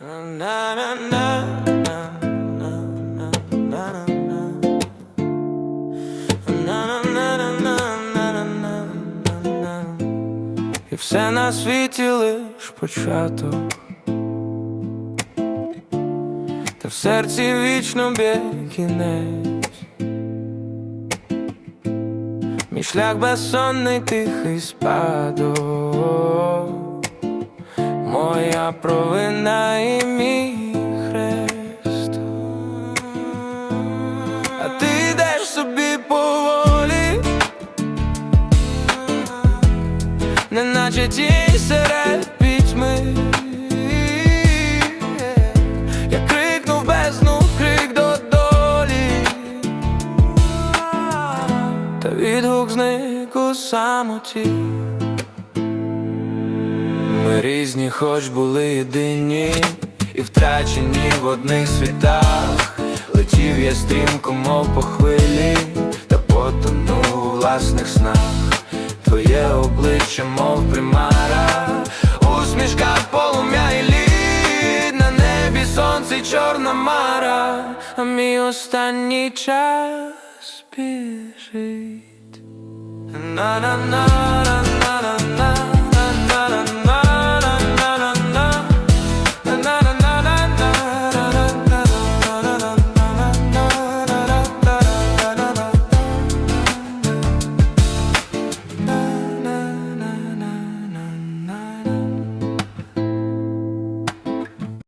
І все на світі лиш початок. Та в серці вічно б'є кінець. Мій шлях безсонний тихий спадок. Провина і мій хрест. А ти йдеш собі поволі, неначе тінь серед пітьми. Я крикнув бездну, крик до долі, та відгук зник у самоті. Різні, хоч були єдині, і втрачені в одних світах. Летів я стрімко, мов по хвилі, та потонув у власних снах. Твоє обличчя, мов примара, усмішка полум'я і лід на небі сонце чорна мара, а мій останній час біжить. На-на-на